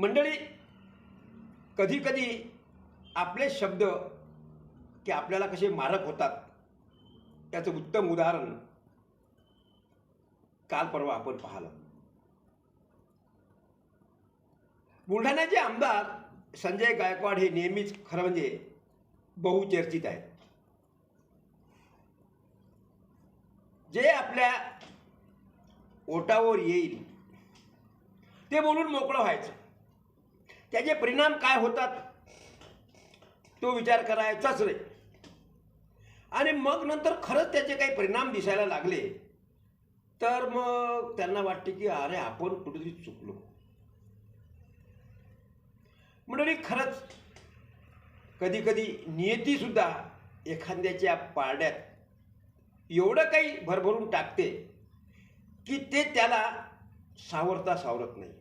मंडळी कधी कधी आपले शब्द की आपल्याला कसे मारक होतात त्याचं उत्तम उदाहरण काल परवा आपण पाहिलं. बुलढाण्याचे आमदार संजय गायकवाड हे नेहमीच खरं म्हणजे बहुचर्चित आहेत. जे आपल्या ओटावर येईल ते बोलून मोकळं व्हायचं. त्याचे परिणाम काय होतात? तो विचार करायचाच नाही आणि मग नंतर खरंच त्याचे काही परिणाम दिसायला लागले. तर मग त्यांना वाटते की अरे आपण कुठेतरी चुकलो. मंडळी खरंच कधी कधी नियतीसुद्धा एखाद्याच्या पारड्यात एवढं काही भरभरून टाकते की ते त्याला सावरता सावरत नाही.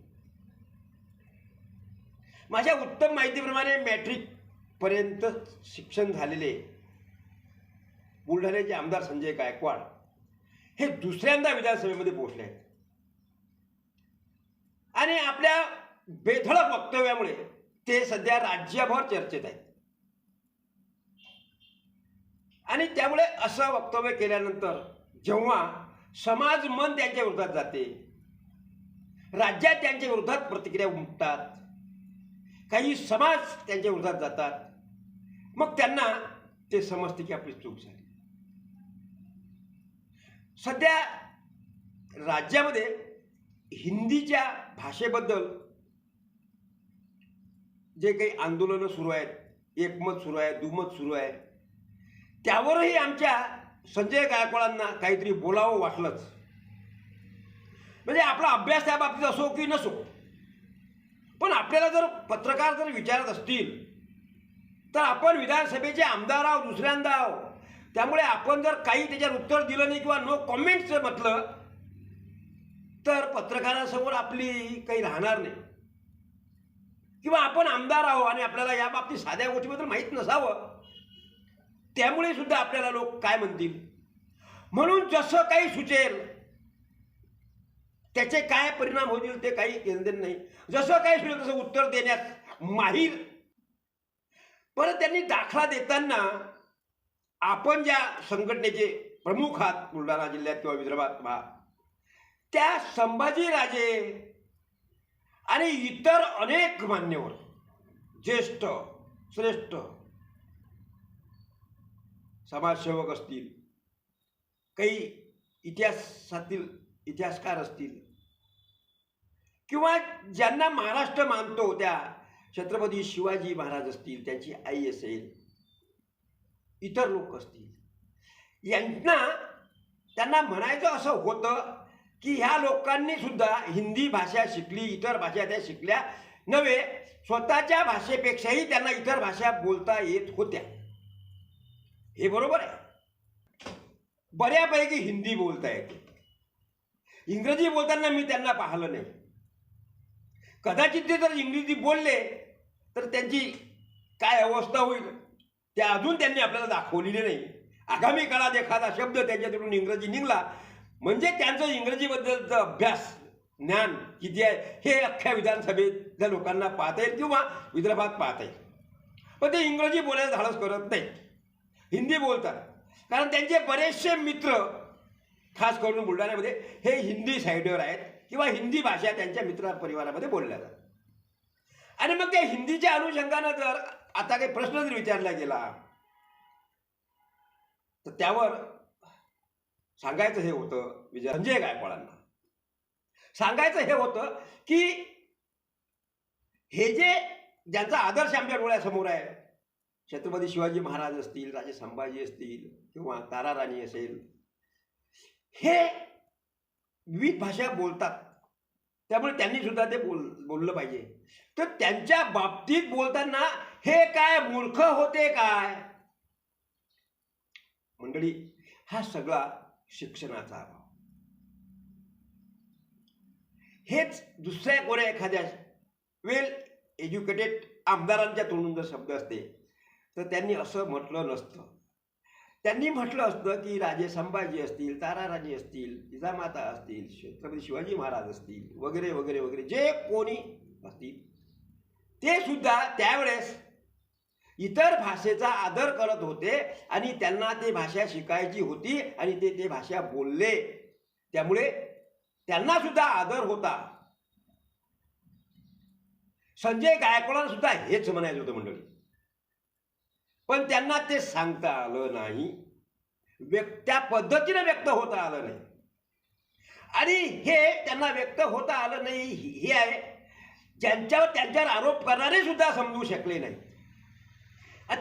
माझ्या उत्तम माहितीप्रमाणे मॅट्रिकपर्यंत शिक्षण झालेले बुलढाण्याचे आमदार संजय गायकवाड हे दुसऱ्यांदा विधानसभेमध्ये पोहोचले आहेत. आणि आपल्या बेधडक वक्तव्यामुळे ते सध्या राज्यभर चर्चेत आहेत. आणि त्यामुळे असं वक्तव्य केल्यानंतर जेव्हा समाज मन त्यांच्या विरोधात जाते राज्यात त्यांच्या विरोधात प्रतिक्रिया उमटतात काही समाज त्यांच्या विरोधात जातात. मग त्यांना ते समजते की आपली चूक झाली. सध्या राज्यामध्ये हिंदीच्या भाषेबद्दल जे काही आंदोलनं सुरू आहेत एकमत सुरू आहे दुमत सुरू आहे त्यावरही आमच्या संजय गायकवाडांना काहीतरी बोलावं वाटलंच. म्हणजे आपला अभ्यास त्या बाबतीत असो की नसो पण आपल्याला जर पत्रकार जर विचारत असतील तर आपण विधानसभेचे आमदार आहोत दुसऱ्यांदा आहोत. त्यामुळे आपण जर काही त्याच्यावर उत्तर दिलं नाही किंवा नो कॉमेंट्स म्हटलं तर पत्रकारासमोर आपली काही राहणार नाही. किंवा आपण आमदार आहो आणि आपल्याला या बाबतीत साध्या गोष्टीबद्दल माहीत नसावं त्यामुळे सुद्धा आपल्याला लोक काय म्हणतील? म्हणून जसं काही सुचेल त्याचे काय परिणाम होतील ते काही केंद्र नाही. जसं काही सुचेल तसं उत्तर देण्यात माहीर. परत त्यांनी दाखला देताना आपण ज्या संघटनेचे प्रमुख आहात बुलढाणा जिल्ह्यात किंवा विदर्भात पहा त्या संभाजीराजे आणि इतर अनेक मान्यवर ज्येष्ठ श्रेष्ठ समाजसेवक असतील काही इतिहासातील इतिहासकार असतील. किंवा ज्यांना महाराष्ट्र मानतो त्या छत्रपती शिवाजी महाराज असतील त्यांची आई असेल इतर लोक असतील. यांना त्यांना म्हणायचं असं होतं की ह्या लोकांनी सुद्धा हिंदी भाषा शिकली इतर भाषा त्या शिकल्या नव्हे स्वतःच्या भाषेपेक्षाही त्यांना इतर भाषा बोलता येत होत्या. हे बरोबर आहे. बऱ्यापैकी हिंदी बोलता येते. इंग्रजी बोलताना मी त्यांना पाहिलं नाही. कदाचित ते जर इंग्रजी बोलले तर त्यांची काय अवस्था होईल त्या अजून त्यांनी आपल्याला दाखवलेली नाही. आगामी काळात एखादा शब्द त्यांच्याकडून इंग्रजी निघला म्हणजे त्यांचं इंग्रजीबद्दलचा अभ्यास ज्ञान किती आहे हे अख्ख्या विधानसभेतल्या लोकांना पाहता येईल किंवा विदर्भात पाहता येईल. पण ते इंग्रजी बोलायला धाडस करत नाही हिंदी बोलतात. कारण त्यांचे बरेचसे मित्र खास करून बुलढाण्यामध्ये हे हिंदी साईडवर आहेत किंवा हिंदी भाषा त्यांच्या मित्र परिवारामध्ये बोलल्या जातात. आणि मग त्या हिंदीच्या अनुषंगानं जर आता काही प्रश्न जर विचारला गेला तर त्यावर सांगायचं हे होतं विजय संजय गायकवाडांना. सांगायचं हे होतं की हे जे ज्यांचा आदर्श आमच्या डोळ्यासमोर आहे छत्रपती शिवाजी महाराज असतील राजे संभाजी असतील किंवा तारा राणी असेल हे विविध भाषा बोलतात. त्यामुळे त्यांनी सुद्धा ते बोल बोललं पाहिजे. तर त्यांच्या बाबतीत बोलताना हे काय मूर्ख होते काय? मंडळी हा सगळा शिक्षणाचा अभाव. हेच दुसऱ्या कोण्या एखाद्या वेल एज्युकेटेड आमदारांच्या तोंडून जर शब्द असते तर त्यांनी असं म्हटलं नसतं. त्यांनी म्हटलं असतं की राजे संभाजी असतील ताराराजे असतील जिजामाता असतील छत्रपती शिवाजी महाराज असतील वगैरे वगैरे वगैरे जे कोणी असतील ते सुद्धा त्यावेळेस इतर भाषेचा आदर करत होते आणि त्यांना ते भाषा शिकायची होती आणि ते ते भाषा बोलले. त्यामुळे त्यांना सुद्धा आदर होता. संजय गायकवाडांना सुद्धा हेच म्हणायचं होतं मंडळी. पण त्यांना ते सांगता आलं नाही. व्यक्त त्या पद्धतीने व्यक्त होता आलं नाही. आणि हे त्यांना व्यक्त होता आलं नाही हे आहे. ज्यांच्यावर त्यांच्यावर आरोप करणारे सुद्धा समजू शकले नाही.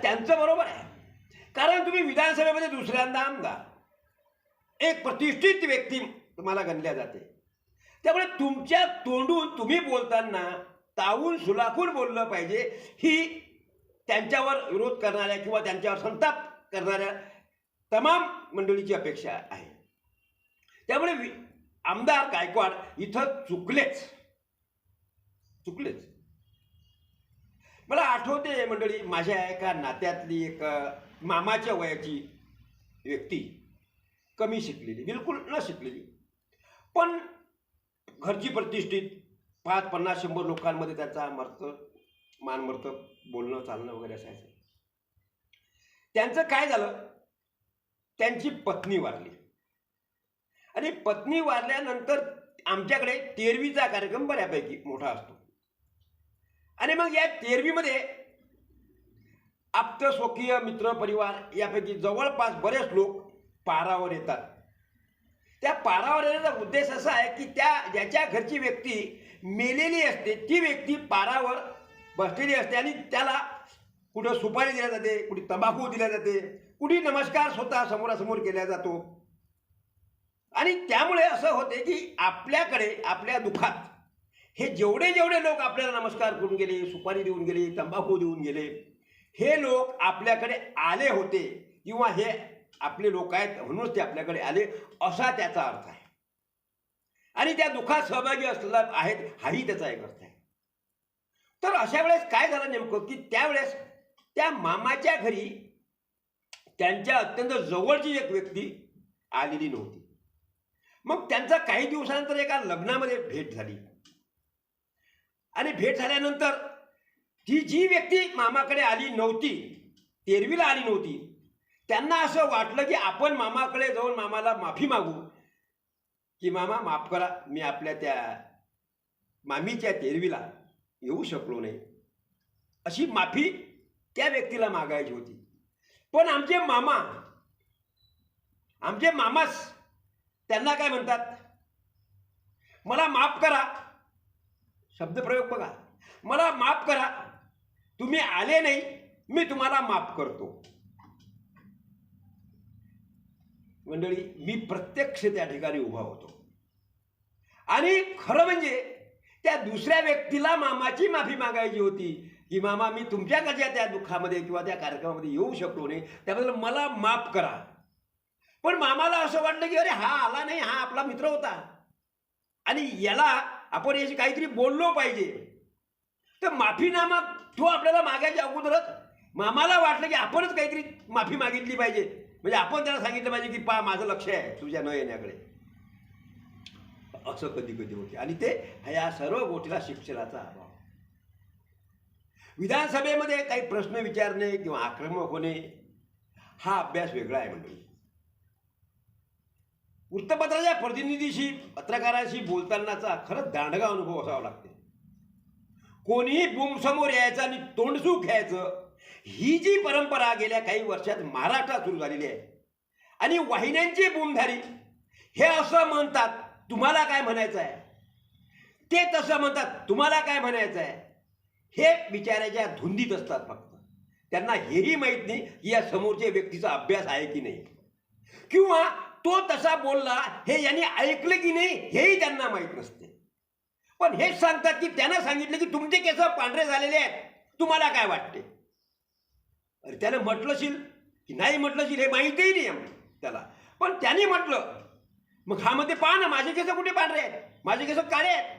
त्यांचं बरोबर आहे. कारण तुम्ही विधानसभेमध्ये दुसऱ्यांदा आमदार. एक प्रतिष्ठित व्यक्ती तुम्हाला गणल्या जाते. त्यामुळे तुमच्या तोंडून तुम्ही बोलताना तावून सुलाखून बोललं पाहिजे. ही त्यांच्यावर विरोध करणाऱ्या किंवा त्यांच्यावर संताप करणाऱ्या तमाम मंडळीची अपेक्षा आहे. त्यामुळे वि- आमदार गायकवाड इथं चुकलेच. चुकलेच. मला आठवते मंडळी माझ्या एका नात्यातली एक मामाच्या वयाची व्यक्ती कमी शिकलेली बिलकुल न शिकलेली. पण घरची प्रतिष्ठित पाच पन्नास शंभर लोकांमध्ये त्याचा मर्त मानमर्त बोलणं चालणं वगैरे असायचं त्यांचं काय झालं? त्यांची पत्नी वारली. आणि पत्नी वारल्यानंतर आमच्याकडे तेरवीचा कार्यक्रम बऱ्यापैकी मोठा असतो. आणि मग या तेरवीमध्ये आप्त स्वकीय मित्र परिवार यापैकी जवळपास बरेच लोक पारावर येतात. त्या पारावर येण्याचा उद्देश असा आहे की त्या ज्याच्या घरची व्यक्ती मेलेली असते ती व्यक्ती पारावर बसलेली असते आणि त्याला कुठं सुपारी दिल्या जाते कुठे तंबाखू दिल्या जाते कुठे नमस्कार स्वतः समोरासमोर केला जातो. आणि त्यामुळे असं होते की आपल्याकडे आपल्या दुःखात हे जेवढे जेवढे लोक आपल्याला नमस्कार करून गेले सुपारी देऊन गेले तंबाखू देऊन गेले हे लोक आपल्याकडे आले होते किंवा हे आपले लोक आहेत म्हणूनच ते आपल्याकडे आले असा त्याचा अर्थ आहे. आणि त्या दुःखात सहभागी असलेला आहेत हाही त्याचा एक अर्थ आहे. तर अशा वेळेस काय झालं नेमकं की त्यावेळेस त्या मामाच्या घरी त्यांच्या अत्यंत जवळची एक व्यक्ती आलेली नव्हती. मग त्यांचा काही दिवसानंतर एका लग्नामध्ये भेट झाली. आणि भेट झाल्यानंतर ती जी व्यक्ती मामाकडे आली नव्हती तेरवीला आली नव्हती त्यांना असं वाटलं की आपण मामाकडे जाऊन मामाला माफी मागू की मामा माफ करा मी आपल्या त्या मामीच्या तेरवीला येऊ शकलो नाही. अशी माफी त्या व्यक्तीला मागायची होती. पण आमचे मामा आमचे मामास त्यांना काय म्हणतात? मला माफ करा. शब्दप्रयोग बघा. मला माफ करा. तुम्ही आले नाही मी तुम्हाला माफ करतो. मंडळी मी प्रत्यक्ष त्या ठिकाणी उभा होतो. आणि खरं म्हणजे त्या दुसऱ्या व्यक्तीला मामाची माफी मागायची होती. की मामा मी तुमच्याकडच्या त्या दुःखामध्ये किंवा त्या कार्यक्रमामध्ये येऊ शकलो नाही? त्याबद्दल मला माफ करा. पण मामाला असं वाटलं की अरे हा आला नाही हा आपला मित्र होता. आणि याला आपण याची काहीतरी बोललो पाहिजे. तर माफीनामा तो आपल्याला मागायच्या अगोदरच मामाला वाटलं की आपणच काहीतरी माफी मागितली पाहिजे. म्हणजे आपण त्याला सांगितलं पाहिजे की पा माझं लक्ष आहे तुझ्या न येण्याकडे. असं कधी कधी होते. आणि ते ह्या सर्व गोष्टीला शिक्षणाचा अभाव. विधानसभेमध्ये काही प्रश्न विचारणे किंवा आक्रमक होणे हा अभ्यास वेगळा आहे मंडळी. वृत्तपत्राच्या प्रतिनिधीशी पत्रकाराशी बोलतानाचा खरंच दांडगा अनुभव असावा लागते. कोणीही बुमसमोर यायचं आणि तोंडसूक घ्यायचं ही जी परंपरा गेल्या काही वर्षात महाराष्ट्रात सुरू झालेली आहे. आणि वाहिन्यांची बुमधारी हे असं म्हणतात तुम्हाला काय म्हणायचं आहे? ते तसं म्हणतात तुम्हाला काय म्हणायचं आहे? हे विचारायच्या धुंदीत असतात फक्त. त्यांना हेही माहीत नाही की या समोरच्या व्यक्तीचा अभ्यास आहे की नाही. किंवा तो तसा बोलला हे यांनी ऐकलं की नाही हेही त्यांना माहीत नसते. पण हेच सांगतात की त्यांना सांगितलं की तुमचे केस पांढरे झालेले आहेत. तुम्हाला काय वाटते? अरे त्यानं म्हटलंशील की नाही म्हटलंशील हे माहितीही नाही त्याला. पण त्याने म्हटलं मग हा म्हणते पहा ना माझे केस कुठे पांढरे आहेत? माझे केस काळे आहेत?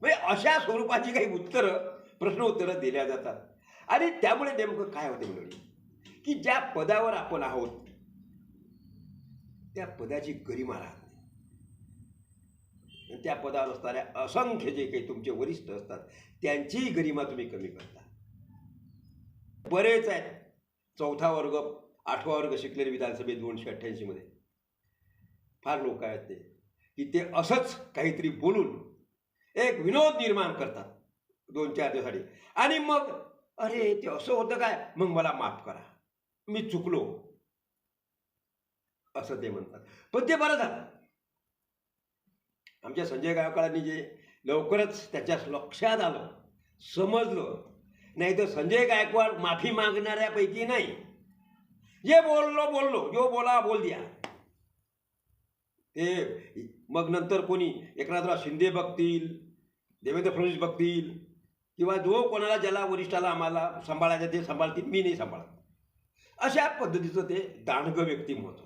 म्हणजे अशा स्वरूपाची काही उत्तरं प्रश्न उत्तरं दिल्या जातात. आणि त्यामुळे नेमकं काय होते मंडळी? की ज्या पदावर आपण आहोत त्या पदाची गरिमा राहत नाही. त्या पदावर असणाऱ्या असंख्य जे काही तुमचे वरिष्ठ असतात त्यांचीही गरिमा तुम्ही कमी करता. बरेच आहेत. चौथा वर्ग आठवा वर्ग शिकलेले विधानसभेत दोनशे अठ्ठ्याऐंशीमध्ये. फार लोक आहेत ते की ते असंच काहीतरी बोलून एक विनोद निर्माण करतात दोन चार दिवसासाठी. आणि मग अरे ते असं होतं काय? मग मला माफ करा. मी चुकलो. असं ते म्हणतात. पण ते बरं झालं. आमच्या संजय गायकवाडांनी जे लवकरच त्याच्या लक्षात आलं समजलं नाही तर संजय गायकवाड माफी मागणाऱ्यापैकी नाही. जे बोललो बोललो. जो बोला बोल द्या. ते मग नंतर कोणी एकनाथराव शिंदे बघतील देवेंद्र फडणवीस बघतील किंवा जो कोणाला ज्याला वरिष्ठाला आम्हाला सांभाळायचं ते सांभाळतील मी नाही सांभाळत. अशा पद्धतीचं ते दांडगं व्यक्तिमत्व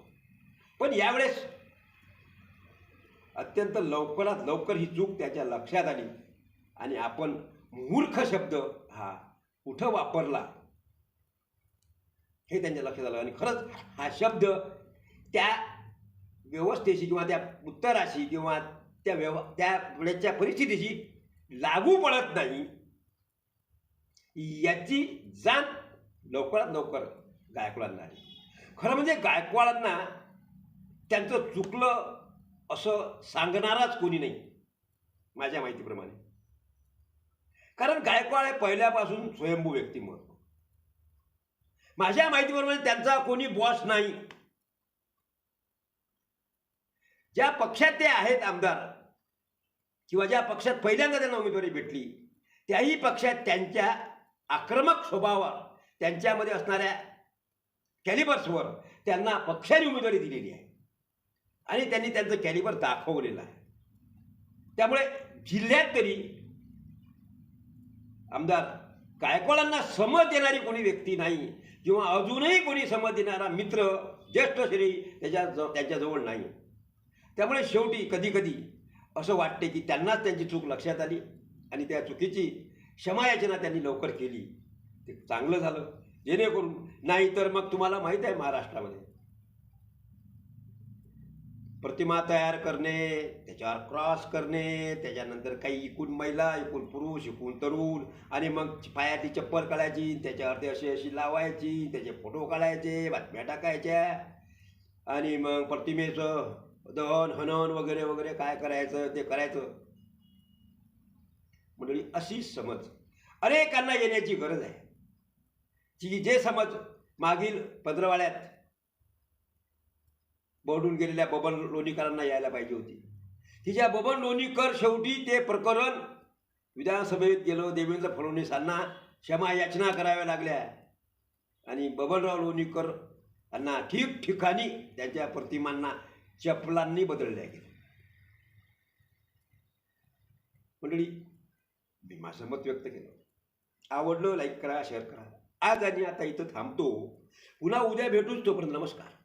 पण यावेळेस अत्यंत लवकरात लवकर ही चूक त्याच्या लक्षात आली आणि आपण मूर्ख शब्द हा कुठं वापरला? हे त्यांच्या लक्षात आलं. आणि खरंच हा शब्द त्या व्यवस्थेशी किंवा त्या उत्तराशी किंवा त्या व्यव त्या वेळेच्या परिस्थितीशी लागू पडत नाही. याची जाण लवकरात लवकर गायकवाडांना आली खरं म्हणजे गायकवाडांना त्यांचं चुकलं असं सांगणाराच कोणी नाही माझ्या माहितीप्रमाणे. कारण गायकवाड हे पहिल्यापासून स्वयंभू व्यक्तिमत्व. माझ्या माहितीप्रमाणे त्यांचा कोणी बॉस नाही. ज्या पक्षात ते आहेत आमदार किंवा ज्या पक्षात पहिल्यांदा त्यांना उमेदवारी भेटली त्याही पक्षात त्यांच्या आक्रमक स्वभावावर त्यांच्यामध्ये असणाऱ्या कॅलिबर्सवर त्यांना पक्षाने उमेदवारी दिलेली आहे. आणि त्यांनी त्यांचं कॅलिबर दाखवलेलं आहे. त्यामुळे जिल्ह्यात तरी आमदार गायकवाडांना समज देणारी कोणी व्यक्ती नाही किंवा अजूनही कोणी समज देणारा मित्र ज्येष्ठ श्री त्याच्या त्यांच्याजवळ नाही. त्यामुळे शेवटी कधी कधी असं वाटते की त्यांनाच त्यांची चूक लक्षात आली आणि त्या चुकीची क्षमायाचना त्यांनी लवकर केली. ते चांगलं झालं. जेणेकरून नाही तर मग तुम्हाला माहीत आहे महाराष्ट्रामध्ये. प्रतिमा तयार करणे त्याच्यावर क्रॉस करणे त्याच्यानंतर काही एकूण महिला एकूण पुरुष इकून तरुण आणि मग पायाची चप्पल काढायची त्याच्यावरती अशी अशी लावायची त्याचे फोटो काढायचे बातम्या टाकायच्या आणि मग प्रतिमेचं दहन हनन वगैरे वगैरे काय करायचं ते करायचं. मंडळी अशी समज. अनेकांना येण्याची गरज आहे. जी जे समज मागील पंधरवाड्यात बळून गेलेल्या बबन लोणीकरांना यायला पाहिजे होती. तिच्या बबन लोणीकर शेवटी ते प्रकरण विधानसभेत गेलो देवेंद्र फडणवीसांना क्षमा याचना कराव्या लागल्या. आणि बबनराव लोणीकर यांना ठिकठिकाणी त्यांच्या प्रतिमांना चपलांनी बदलल्या गेल्या. मंडळी मी माझं मत व्यक्त केलं. आवडलं लाईक करा शेअर करा. आज आणि आता इथं थांबतो. पुन्हा उद्या भेटूच तोपर्यंत नमस्कार.